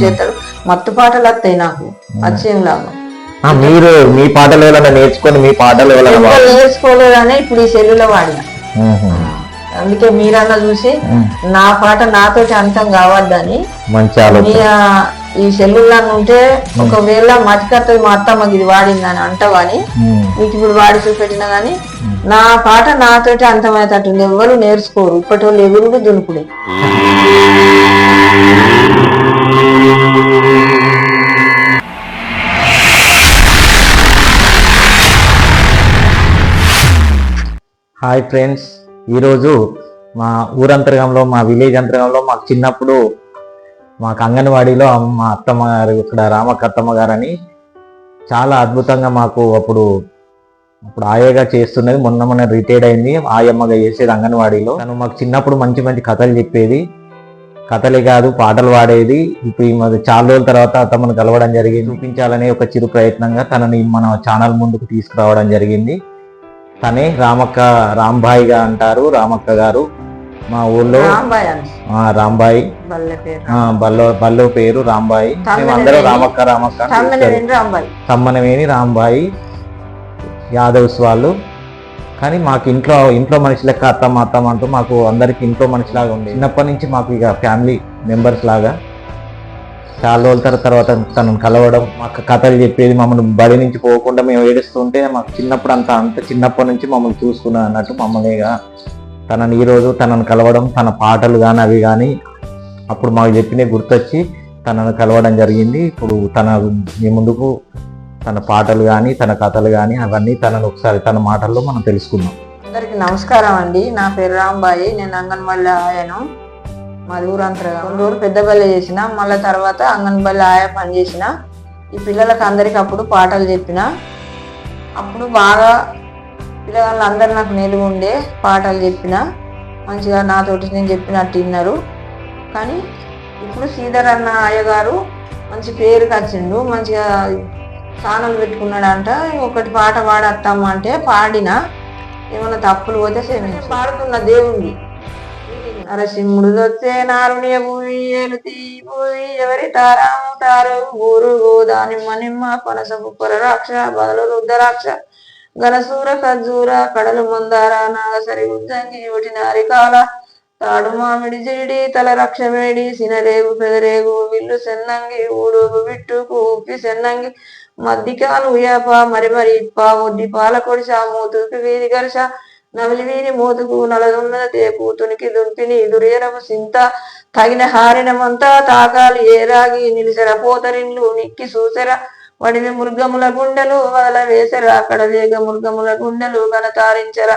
చేస్తాడు మత్తు పాటలు వస్తాయి నాకు. వచ్చేం లాభం ఆ, మీరు మీ పాటలు ఎవరైనా నేర్చుకొని మీ పాటలు ఎవరైనా పాడు- నేర్చుకోలేదనే ఇప్పుడు ఈ సెల్లులో వాడిన. అందుకే మీరన్నా చూసి నా పాట నాతోటి అంతం కావద్దని మంచి ఆలోచన. ఈ సెల్లుల్లో ఉంటే ఒకవేళ మతికత్తది మా అత్తమ్మకి ఇది వాడిందని అంటావని మ్మ్. మీకు ఇప్పుడు వాడి చూపెట్టినా గానీ నా పాట నాతోటి అంతమయ్యేటట్టుంది ఎవరు నేర్చుకోరు. ఇప్పటి వాళ్ళు ఎగురుడు దునుకుడు హాయ్ ఫ్రెండ్స్ ఈరోజు మా ఊరంతర్గంలో మా విలేజ్ అంతర్గంలో మాకు చిన్నప్పుడు మాకు అంగన్వాడీలో మా అత్తమ్మ గారు ఇక్కడ రామక్క అత్తమ్మ గారని చాలా అద్భుతంగా మాకు అప్పుడు అప్పుడు ఆయగా చేస్తున్నది. మొన్న మొన్న రిటైర్డ్ అయింది. ఆయమ్మగా చేసేది అంగన్వాడీలో. తను మాకు చిన్నప్పుడు మంచి మంచి కథలు చెప్పేది. కథలే కాదు పాటలు పాడేది. ఇప్పుడు ఈ మధ్య చాలా రోజుల తర్వాత తమను కలవడం జరిగింది. చూపించాలనే ఒక చిరు ప్రయత్నంగా తనని మన ఛానల్ ముందుకు తీసుకురావడం జరిగింది. తనే రామక్క రాంబాయిగా అంటారు రామక్క గారు. మా ఊళ్ళో రాంబాయ్ బల్లె బల్లో పేరు రాంబాయి. మేమందరం రామక్క రామక్క అని తమ్మిన పిలుస్తారు. రెండు రాంబాయ్. యాదవ్స్ వాళ్ళు. కానీ మాకు ఇంట్లో ఇంట్లో మనిషి లెక్క అత్తమ్మ అత్తమ్మ అంటూ మాకు అందరికి ఇంట్లో మనిషిలాగా ఉంది చిన్నప్పటి నుంచి మాకు ఇక ఫ్యామిలీ మెంబర్స్ లాగా. చాలా రోజుల తర్వాత తర్వాత తనను కలవడం మాకు కథలు చెప్పేది మమ్మల్ని బడి నుంచి పోకుండా మేము ఏడుస్తుంటే మాకు చిన్నప్పుడు అంత అంత చిన్నప్పటి నుంచి మమ్మల్ని చూసుకున్నా అన్నట్టు మమ్మల్నిగా తనని ఈరోజు తనను కలవడం తన పాటలు కానీ అవి కానీ అప్పుడు మాకు చెప్పినవి గుర్తొచ్చి తనను కలవడం జరిగింది. ఇప్పుడు తన మీ ముందుకు తన పాటలు కానీ తన కథలు కానీ అవన్నీ తనను ఒకసారి తన మాటల్లో మనం తెలుసుకుందాం. అందరికి నమస్కారం అండి. నా పేరు రాంబాయి. నేను అంగన్వాడీ ఆయాను. మాది ఊరంతరగా. రెండు రోజులు పెద్దబల్లి చేసిన మళ్ళీ తర్వాత అంగన్పల్లి ఆయా పని చేసిన ఈ పిల్లలకు అందరికి అప్పుడు పాటలు చెప్పిన అప్పుడు బాగా పిల్లగాళ్ళు అందరు నాకు నిలువ ఉండే పాటలు చెప్పిన మంచిగా నాతోటి నేను చెప్పినట్టు విన్నారు. కానీ ఇప్పుడు శ్రీధర్ అన్న అయ్యగారు మంచి పేరుకి వచ్చిండు మంచిగా ఛానల్ పెట్టుకున్నాడంట ఒకటి పాట పాడత్తాము అంటే పాడిన ఏమైనా తప్పులు పోతే క్షమించు. పాడుతున్న దేవుడి నరసింహుడు వచ్చే నారుణ్య భూమి ఏలుతి ఎవరి తారాము తారు? ఊరు దానిమ్మ నిమ్మ పనసపు పరరాక్ష బదలు రుద్రాక్ష గలసూర ఖర్జూర కడలు మందార నాగసరి ఉద్దంగి ఒకటి నారికాల తాడు మామిడి జీడి తల రక్ష వేడి సినరేగు పెదరేగు విల్లు సెన్నంగి ఊడుగు విట్టుకు ఉప్పి సెన్నంగి మద్దికాలు ఉయాప మరి మరి ఇప్ప ఒడ్డి పాలకొడిసా మూతుకి వీధి గరిస నవలివీని మోదుగు మూతుకు నలదున్నద తేపు తునికి దుంపిని దుర్యనపు సింత తగిన హారినమంతా తాకాలి ఏరాగి నిలిసెర పోతరిండ్లు నిక్కి సూసెర వడివి మృగముల గుండెలు వదల వేసెర అక్కడ వేగ మృగముల గుండెలు గనతారించెర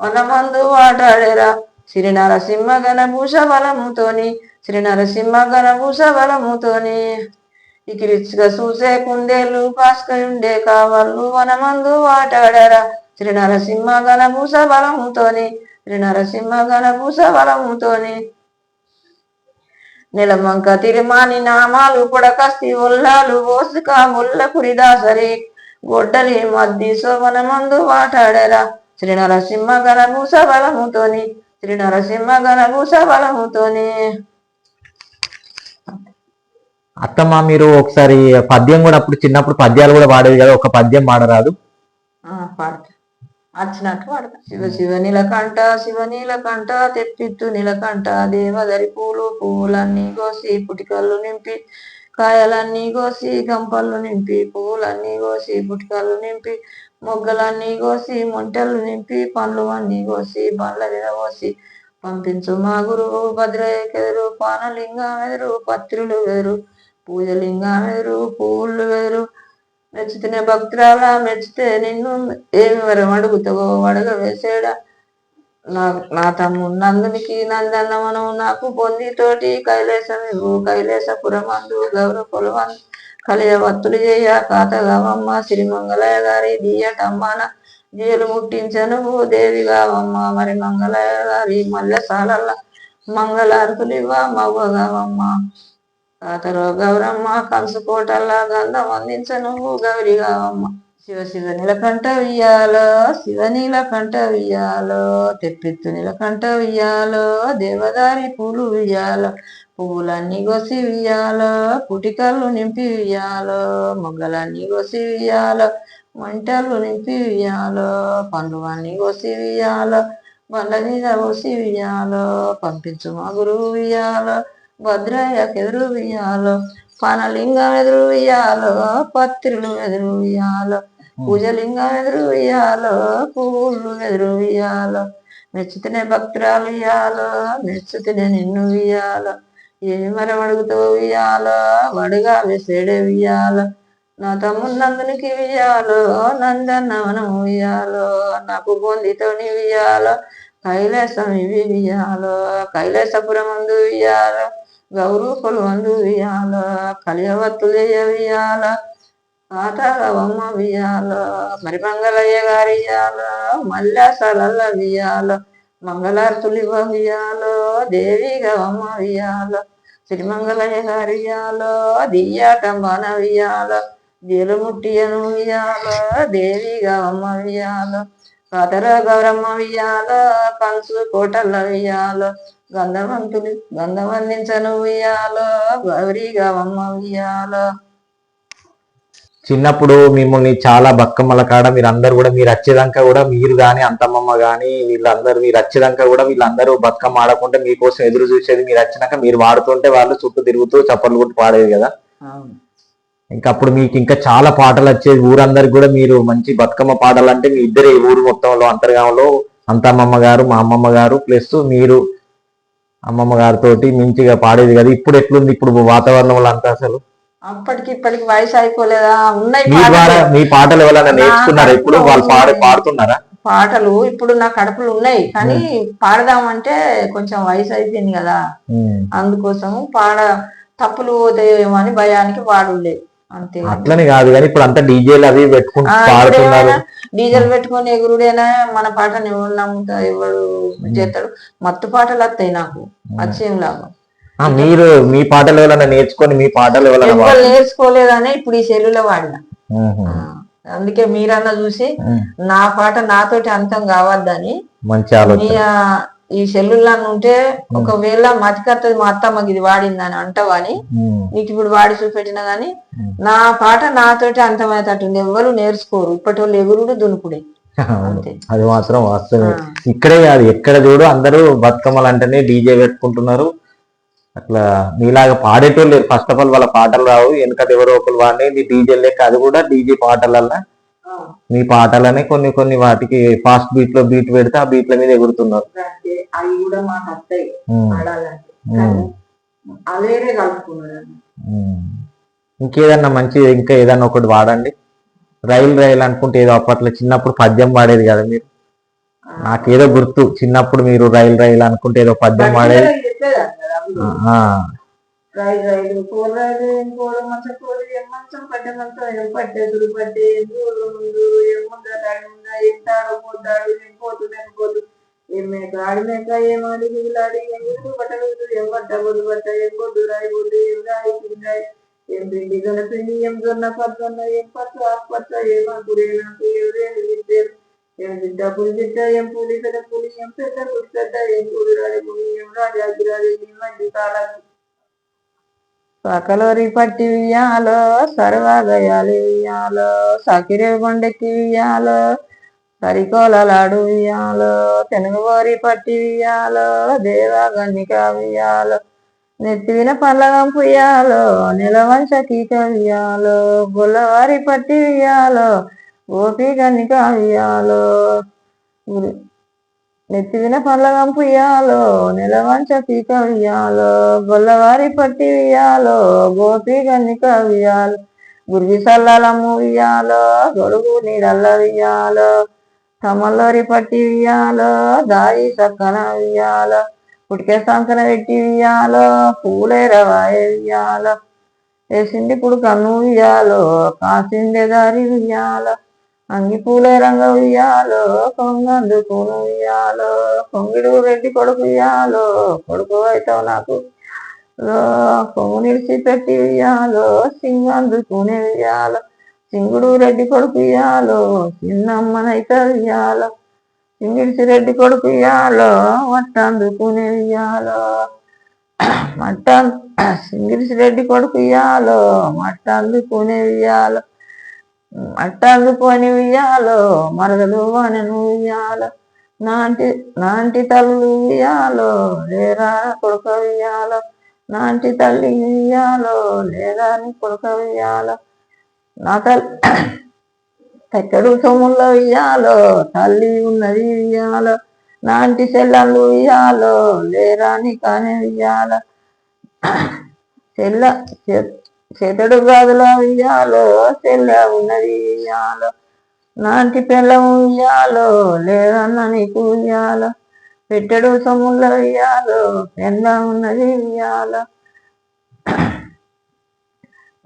వనమందు ఆటాడేరా శ్రీ నరసింహ గణభూష బలముతోని శ్రీ నరసింహ గణభూష బలముతోని ఇకిరిచ్గా చూసే కుందేలు పాస్కయుండే కావాళ్ళు వనమందు ఆటాడరా శ్రీ నరసింహ గణభూష బలముతోని శ్రీ నరసింహ గణభూష బలముతోని నిలమంక తిరుమాని నామాలు పొడకస్తి ఒల్లాలు ఓసుక ముల్ల కురిదాసరి గొడ్డలి మద్ది శోభనమందు మాట్లాడరా శ్రీ నరసింహ గణభూష బలముతోని శ్రీ నరసింహ గణభూష బలముతోని అత్తమ్మ మీరు ఒకసారి పద్యం కూడా అప్పుడు చిన్నప్పుడు పద్యాలు కూడా పాడేది కదా ఒక పద్యం పాడరాదు. ఆ, పాడతా. వచ్చినట్టు పాడతా శివ శివ నీలకంఠ శివ నీలకంఠ తెప్పిత్తు నీలకంఠ దేవదరి పూలు పువ్వులన్నీ కోసి పుటికల్లు నింపి కాయలన్నీ కోసి గంపలు నింపి పువ్వులన్నీ కోసి పుటికల్లు నింపి మొగ్గలన్నీ కోసి మొంటలు నింపి పండ్లు అన్నీ కోసి బండ్ల మీద పోసి పంపించు మా గురువు భద్రకెదురు పానలింగం ఎదురు పత్రులు వెదురు పూజలింగం ఎదురు పువ్వులు వెదురు మెచ్చితేనే భక్తురాలా మెచ్చితే నిన్ను ఏమి వరం అడుగుతావో అడగ వేసేడా నా నా తమ్ముడు నందునికి నందన్నమను నాకు పొంది తోటి కైలాసం ఇవ్వు కైలాసపురమందు గౌరవ పొలవందు కలియ వత్తులు చేయ. కాతగావమ్మ శ్రీమంగళయ్య గారి దియటమ్మాన జీలు ముట్టించను. దేవిగావమ్మ మరి మంగళయ్య గారి మల్లెసాలల్ల మంగళారతులు ఇవ్వ మవ్వగావమ్మ తాతరో గౌరమ్మ కలుసుకోటల్లా గంధం అందించను. గౌరి గావమ్మ శివ శివ నీలకంఠ వియ్యాలో శివ నీలకంఠ వియ్యాలో తెప్పిత్తు నీలకంఠ వియ్యాలో దేవదారి పూలు వియ్యాలో పువ్వులన్నీ గొసి వియ్యాలో పుటికలు నింపి వియ్యాలో మొగ్గలన్నీ గొసి వియ్యాలో వంటలు నింపి వియ్యాలో పండువన్నీ అన్నీ గొసి వియ్యాలో బండ మీద పోసి వియ్యాలో పంపించు మా గురువు వియ్యాలో భద్రయ్యకు ఎదురు వియ్యాలో పనలింగం ఎదురు వియ్యాలో పత్రులు ఎదురు వియ్యాలో పూజలింగం ఎదురు వియ్యాలో పువ్వులు ఎదురు వియ్యాలో మెచ్చుతనే భక్తురాలు ఇయ్యాలో మెచ్చుతనే నిన్ను వియ్యాలో ఏమి మరి అడుగుతూ వియ్యాలో వడుగా విసేడే వియ్యాలో నా తమ్ముడు నందునికి వియ్యాలో నందనవనం వియ్యాలో నాకు బొందితోని వియ్యాలో కైలాసం ఇవి వియ్యాలో కైలాసపురం అందు వియ్యాలో గౌరూపులు అందు వియ్యాలో కలియవత్తులు వియ్యాలో పాతాళవమ్మ వియ్యాలో మరి మంగళయ్య గారి మల్లాసలల్ల వియ్యాలో మంగళార్తులు వియ్యాలో దేవిగా అమ్మ వియ్యాలో శ్రీమంగళయ్య గారియాల ఇయ్యాలో దియ్యాటంబన వియ్యాలో జీలుముట్టియను వియ్యాలో దేవిగా అమ్మ వియ్యాలో కాతర గౌరమ్మ వియ్యాలో కంసు కోటల్ల వియ్యాలో గంధవంతులు గంధవందించను వియ్యాలో గౌరీగా అమ్మ వియ్యాలో చిన్నప్పుడు మిమ్మల్ని చాలా బక్కమ్మల కాడ మీరు అందరు కూడా మీరు వచ్చేదాకా కూడా మీరు గాని అంతమ్మమ్మ గాని వీళ్ళందరూ మీరు వచ్చేదాకా కూడా వీళ్ళందరూ బతుకమ్మ ఆడకుంటే మీకోసం ఎదురు చూసేది మీరు వచ్చినాక మీరు వాడుతుంటే వాళ్ళు చుట్టూ తిరుగుతూ చప్పట్లు కొట్టి పాడేది కదా? ఇంకా అప్పుడు మీకు ఇంకా చాలా పాటలు వచ్చేది ఊరందరికి కూడా మీరు మంచి బతుకమ్మ పాటలు అంటే మీ ఇద్దరే ఊరు మొత్తంలో అంతర్గామంలో అంతమ్మమ్మ గారు మా అమ్మమ్మ గారు ప్లస్ మీరు అమ్మమ్మ గారితోటి మంచిగా పాడేది కదా. ఇప్పుడు ఎట్లుంది ఇప్పుడు వాతావరణంలో అంతా అసలు? అప్పటికి ఇప్పటికి వయసు అయిపోలేదా? ఉన్నాయి మీ ద్వారా పాటలు. మీ పాటలు ఎవరైనా నేర్చుకున్నారా? ఇప్పుడు వాళ్ళు పాడు పాడుతున్నారా? పాటలు ఇప్పుడు నా కడుపులు ఉన్నాయి. కానీ పాడదామంటే కొంచెం వయసు అయిపోయింది కదా. అందుకోసం పాడ తప్పులు పోతాయేమో అని భయానికి పాడులే అంతే అట్లని కాదు కానీ ఇప్పుడు అంతా డీజేలు అవి పెట్టుకుంటూ ఆ, పాడుతున్నారు. ఇప్పుడేమైనా డీజిల్ పెట్టుకొని ఎగురుడేనా మన పాటను ఎవరు నమ్ముతా ఎవరు చేస్తాడు? మత్తు పాటలు వస్తాయి నాకు. వచ్చేం లాభం మీరు మీ పాటలు ఎవరైనా నేర్చుకొని మీ పాటలు ఎవరైనా నేర్చుకోలేదని ఇప్పుడు ఈ సెల్లులో వాడిన. అందుకే మీరన్నా చూసి. నా పాట నాతోటి అంతం కావద్దని మంచి ఆలోచన. ఈ సెల్లుల్లో ఉంటే ఒకవేళ మతికత్తది మా అత్తమ్మకి ఇది వాడిందని అంటావని ఉమ్. నీకు ఇప్పుడు వాడి చూపెట్టినా గానీ. నా పాట నాతోటి అంతమయ్యేటట్టుంది ఎవరు నేర్చుకోరు. ఇప్పటి వాళ్ళు ఎగురుడు దునుకుడే అది మాత్రం వాస్తవమే. ఇక్కడే కాదు ఎక్కడ చూడు అందరూ బతుకమ్మలు అంటేనే డీజే పెట్టుకుంటున్నారు. అట్లా మీలాగా పాడేటోళ్ళు లేరు ఫస్ట్ ఆఫ్ ఆల్ వాళ్ళ పాటలు రావు. వెనకట ఎవరో ఒకరు వాడిని డీజే లేక అది కూడా డీజే పాటలల్లా మీ పాటలనే కొన్ని కొన్ని వాటికి ఫాస్ట్ బీట్లో బీట్ పెడితే ఆ బీట్ల మీద ఎగురుతున్నారు. అవి కూడా మాకు వస్తాయి అవేరే కలుపుకున్నాడు. ఇంకేదన్నా మంచి ఇంకా ఏదన్నా ఒకటి వాడండి. రైలు రైలు అనుకుంటే ఏదో అప్పట్లో చిన్నప్పుడు పద్యం పాడేది కదా మీరు? నాకేదో గుర్తు చిన్నప్పుడు మీరు రైలు రైలు అనుకుంటే ఏదో పద్యం పాడేది ఆ, రైలు రైలు కూర ఏం కూర మంచం కూర ఏం మంచం పడ్డ మంచం ఏం పట్టేదురు పట్టే ఏం దూరు ముందు ఏముందా దాడి ఉందా ఏం తాడు పోతాడు ఏం పోతు ఏం పోదు ఏం మేక ఆడి మేక ఏం ఆడి మిగిలాడి ఏం గుర్తు పట్టలు ఏం పట్ట బొద్దు పట్ట ఏం బొద్దు రాయి బొద్దు ఏం రాయి పిండాయి ఏం పిండి జొన్న పిండి ఏం జొన్న పచ్చన్న ఏం పచ్చ ఆకుపచ్చ ఏం ఆకురే నాకు ఎవరేమి విద్య ఏం బిడ్డ పులి బిడ్డ ఏం పులి పెద్ద పులి ఏం పెద్ద పులి పెద్ద ఏం పులి రాయి పులి ఏం రాజా గిరాడి ఏం మంచి కాలాలు సకలరి పట్టి వియ్యాలో సర్వగయాలి వియ్యాలో సకిరే కొండెక్కి వియ్యాలో సరికోలలాడు వియ్యాలో తెనుగువారి పట్టి వియ్యాలో దేవగన్నిక వియ్యాలో నెత్తిన పల్లగం పుయ్యాలో నిలవంచ కీక వియ్యాలో గొల్లవారి పట్టి వియ్యాలో గోపి గన్నిక వియ్యాలో నెత్తిన పల్లగం పుయ్యాలో నిలవంచ పీక వియ్యాలో గొల్లవారి పట్టి వియ్యాలో గోపి గన్నిక వియ్యాలో గురిగి సల్లలము ఇయ్యాలో గొడుగు నీడల్ల వియ్యాలో తమల్లోరి పట్టి వియ్యాలో దాయి చక్కన వియ్యాలో పుట్టికే సంకన పెట్టి వియ్యాలో పూలే రవాయ వియ్యాలో వేసింది ఇప్పుడు కన్ను వియ్యాలో కాసిందే దారి వియ్యాలో అంగి పూలే రంగ ఉయ్యాలో కొంగందుకును ఉయ్యాలో కొంగిడు రెడ్డి కొడుకు ఉయ్యాలో కొడుకు అవుతావు నాకు. కొంగు నిడిచి పెట్టి ఉయ్యాలో సింగందుకునే ఉయ్యాలో సింగుడు రెడ్డి కొడుకు ఉయ్యాలో చిన్నమ్మనైతే ఇయ్యాలో సింగిడిసి రెడ్డి కొడుకు ఉయ్యాలో వట్టందుకునే ఇయ్యాలో మట్ట సింగిడిచి రెడ్డి కొడుకు ఇయ్యాలో మట్ట ఇయ్యాలో మట్ట పని ఇయ్యాలో మరదలు వానను ఇయ్యాలో నాంటి నాంటి తల్లు ఇయ్యాలో లేరా కొడుక ఇయ్యాలో నాంటి తల్లి ఇయ్యాలో లేరా నీ కొడుక ఇయ్యాలో నా తల్లి తెక్కడు సొమ్ముల్లో ఉయ్యాలో తల్లి ఉన్నది ఇయ్యాలో నాంటి చెల్లెళ్ళు ఉయ్యాలో లేరాని కానీ ఇయ్యాల చెల్ల చేతడు గాదులో ఉయ్యాలో తెల్ల ఉన్నది ఉయ్యాలో. నాంటి పిల్ల ఇయ్యాలో లేదన్న నీకు ఉయ్యాలో పెట్టడు సొమ్ముల ఉయ్యాలో పెళ్ళ ఉన్నది ఉయ్యాలో.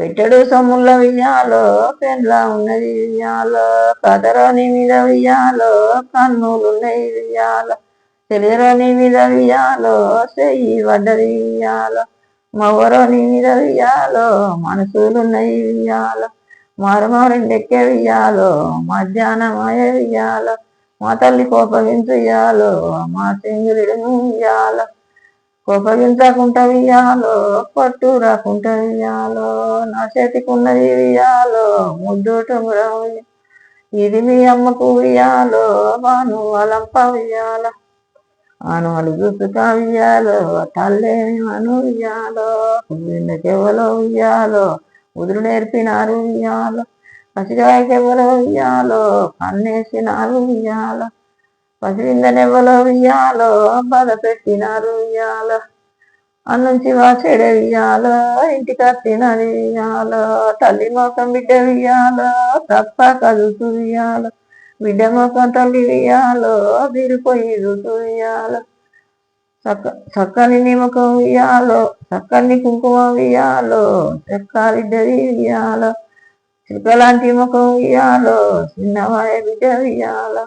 పెట్టడు సొమ్ముల ఉయ్యాలో పెళ్ళ ఉన్నది ఉయ్యాలో. కదరని మీద ఉయ్యాలో కన్నులున్నది ఉయ్యాలో. తెలియరాని మీద ఉయ్యాలో చెయ్యి పడ్డది ఇయ్యాలో మగరోని మీద ఇయ్యాలో మనసులున్నాయి ఇయ్యాలో మారమారెండెక్కే ఇయ్యాలో మధ్యాహ్నం అయ్య ఇయ్యాలో మా తల్లి కోపగించుయ్యాలో మా సింగులుడు ఇయ్యాలో కోపగించకుండా వియ్యాలో పట్టు రాకుండా ఇయ్యాలో నా చేతికి ఉన్నది ఇయ్యాలో ముద్దు ఇది మీ అమ్మకు వియ్యాలో వాను అలంప ఇయ్యాలో ఆను అడుగుతుగా తల్లే తల్లేని అను ఇయ్యాలో చెవలో ఇయ్యాలో ఉదురు నేర్పినారు ఇయ్యాలో పసిగాయకెవరో ఉయ్యాలో కన్నేసినారు ఇయ్యాలో పసివిందనెవలో ఉయ్యాలో బాధ పెట్టినారు ఇయ్యాలో అన్నుంచి వాచెడే ఇంటి ఇంటికి వచ్చినది ఇయ్యాలో తల్లి మొఖం బిడ్డ తప్ప కదుతూ ఇయ్యాలో బిడ్డ తల్లియాలో తల్లి రుతుయాలో చక్క చక్కని నిమ్మకం ఇయ్యాలో చక్కని కుంకుమ ఇయ్యాలో చెక్కాలిద్దరి ఇయ్యాలో చిలకలాంటి ముఖం ఇయ్యాలో చిన్నవాయ బిడ్డ ఇయ్యాలో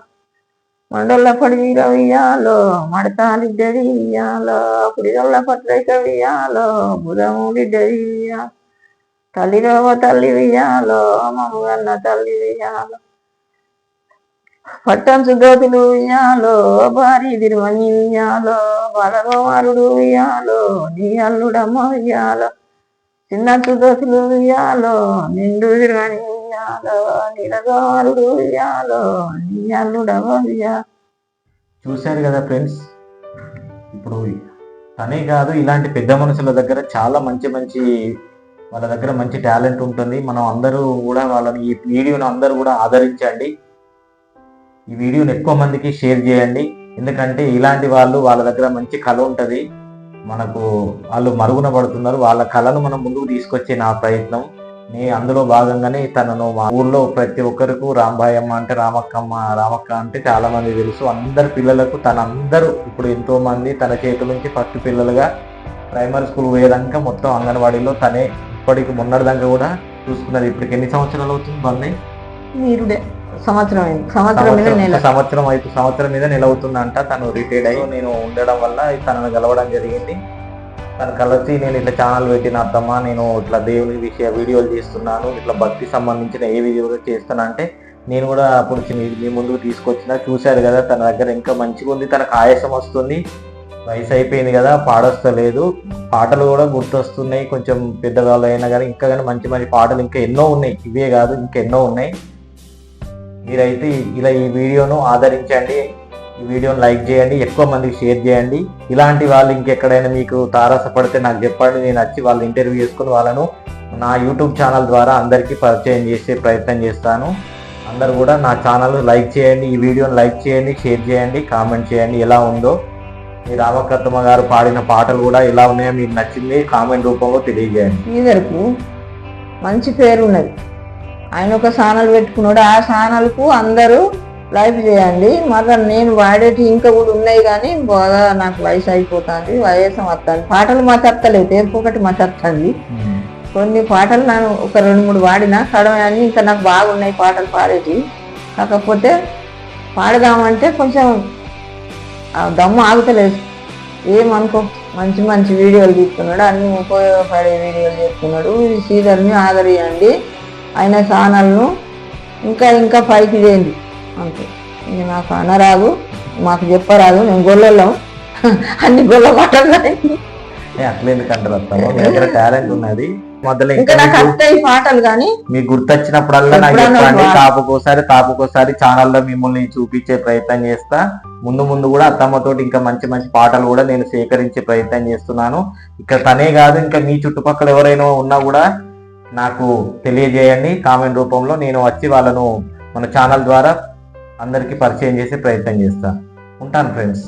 మండల పడిలో ఇయ్యాలో మడతాలిద్దరి ఇయ్యాలో పుడిదొల్ల పత్రిక ఇయ్యాలో బుధములిద్దరి ఇయ్యాలో తల్లిరవ తల్లి ఇయ్యాలో మమ్మగన్న తల్లి ఇయ్యాలో పట్టం సుగతులు ఉయ్యాలో భారీ తిరుమని ఇయ్యాలో బలగోమారుడు ఇయ్యాలో నీ అల్లుడమ్మ ఇయ్యాలో చిన్న సుగతులు ఇయ్యాలో నిండు తిరుమని ఇయ్యాలో నీలగోమారుడు ఇయ్యాలో నీ అల్లుడమ్మ చూశారు కదా ఫ్రెండ్స్? ఇప్పుడు తనే కాదు ఇలాంటి పెద్ద మనుషుల దగ్గర చాలా మంచి మంచి వాళ్ళ దగ్గర మంచి టాలెంట్ ఉంటుంది. మనం అందరూ కూడా వాళ్ళని ఈ వీడియోను అందరూ కూడా ఆదరించండి. ఈ వీడియోని ఎక్కువ మందికి షేర్ చేయండి. ఎందుకంటే ఇలాంటి వాళ్ళు వాళ్ళ దగ్గర మంచి కళ ఉంటుంది. మనకు వాళ్ళు మరుగున పడుతున్నారు. వాళ్ళ కళను మనం ముందుకు తీసుకొచ్చే నా ప్రయత్నం. నే అందులో భాగంగానే తనను మా ఊర్లో ప్రతి ఒక్కరికి రాంబాయమ్మ అంటే రామక్కమ్మ రామక్క అంటే చాలా మంది తెలుసు. అందరు పిల్లలకు తనందరూ ఇప్పుడు ఎంతో మంది తన చేతుల నుంచి ఫస్ట్ పిల్లలుగా ప్రైమరీ స్కూల్ పోయేదాకా మొత్తం అంగన్వాడీలో తనే ఇప్పటికి మొన్నటిదాకా కూడా చూసుకున్నది. ఇప్పటికి ఎన్ని సంవత్సరాలు అవుతుంది బండి? మీరుడే సంవత్సరం సంవత్సరం మీద నెల. సంవత్సరం అయితే సంవత్సరం మీద నెల అవుతుందంట తను రిటైర్డ్ అయ్యి నేను ఉండడం వల్ల తనను కలవడం జరిగింది. తను కలిసి నేను ఇట్లా ఛానల్ పెట్టిన అత్తమ్మ నేను ఇట్లా దేవుని విషయ వీడియోలు చేస్తున్నాను. ఇట్లా భక్తి సంబంధించిన ఏ వీడియోలు చేస్తున్నా. అంటే నేను కూడా అప్పుడు మీ- ముందుకు తీసుకొచ్చిన చూశారు కదా తన దగ్గర ఇంకా మంచిగా ఉంది. తనకు ఆయాసం వస్తుంది. వయసు అయిపోయింది కదా పాడొస్తలేదు. పాటలు కూడా గుర్తొస్తున్నాయి. కొంచెం పెద్దవాళ్ళు అయినా కానీ ఇంకా కానీ మంచి మంచి పాటలు ఇంకా ఎన్నో ఉన్నాయి. ఇవే కాదు ఇంకా ఎన్నో ఉన్నాయి. మీరైతే ఇలా ఈ వీడియోను ఆదరించండి ఈ వీడియోను లైక్ చేయండి ఎక్కువ మందికి షేర్ చేయండి. ఇలాంటి వాళ్ళు ఇంకెక్కడైనా మీకు తారసపడితే నాకు చెప్పండి నేను వచ్చి వాళ్ళు ఇంటర్వ్యూ చేసుకుని వాళ్ళను నా యూట్యూబ్ ఛానల్ ద్వారా అందరికీ పరిచయం చేసే ప్రయత్నం చేస్తాను. అందరు కూడా నా ఛానల్ లైక్ చేయండి ఈ వీడియోని లైక్ చేయండి షేర్ చేయండి కామెంట్ చేయండి ఎలా ఉందో. మీ రామకర్తమ్మ గారు పాడిన పాటలు కూడా ఎలా ఉన్నాయో మీకు నచ్చింది కామెంట్ రూపంలో తెలియజేయండి. శ్రీధర్కు మంచి పేరు ఉన్నది ఆయన ఒక ఛానల్ పెట్టుకున్నాడు. ఆ ఛానల్కు అందరూ లైక్ చేయండి. మళ్ళీ నేను వాడేటి ఇంకా కూడా ఉన్నాయి కానీ బాగా నాకు వయసు అయిపోతుంది వయసు వస్తుంది పాటలు మాట్లాడతలేవు తేర్పు ఒకటి మాట్లాడుతుంది కొన్ని పాటలు నేను ఒక రెండు మూడు వాడినా అన్ని ఇంకా నాకు బాగున్నాయి పాటలు పాడేటి. కాకపోతే పాడదామంటే కొంచెం దమ్ము ఆగుతలేదు. ఏమనుకో మంచి మంచి వీడియోలు తీస్తున్నాడు అన్ని ఉపయోగపడే వీడియోలు చేస్తున్నాడు. శ్రీధర్ని ఆదరియండి. ఆయన ఛానల్ను ఇంకా ఇంకా పైకి చేయండి అంతే. ఇది నాకు అనరాదు మాకు చెప్పరాదు. నేను గొల్లలో అన్ని గొల్ల మాటలు ఏ, అట్లా ఎందుకు అంటారు అత్తమ్మ? మీ దగ్గర టాలెంట్ ఉన్నది. మొదలు ఇంకా నాకు వస్తాయి పాటలు కానీ. మీకు గుర్తొచ్చినప్పుడల్లా నాకు ఎప్పుడన్నా చెప్పండి. వా- తాపుకోసారి తాపుకోసారి ఛానల్లో మిమ్మల్ని చూపించే ప్రయత్నం చేస్తా. ముందు ముందు కూడా అత్తమ్మతోటి ఇంకా మంచి మంచి పాటలు కూడా నేను సేకరించే ప్రయత్నం చేస్తున్నాను. ఇక్కడ తనే కాదు ఇంకా మీ చుట్టుపక్కల ఎవరైనా ఉన్నా కూడా నాకు తెలియజేయండి. కామెంట్ రూపంలో నేను వచ్చి వాళ్ళను మన ఛానల్ ద్వారా అందరికీ పరిచయం చేసే ప్రయత్నం చేస్తా. ఉంటాను ఫ్రెండ్స్.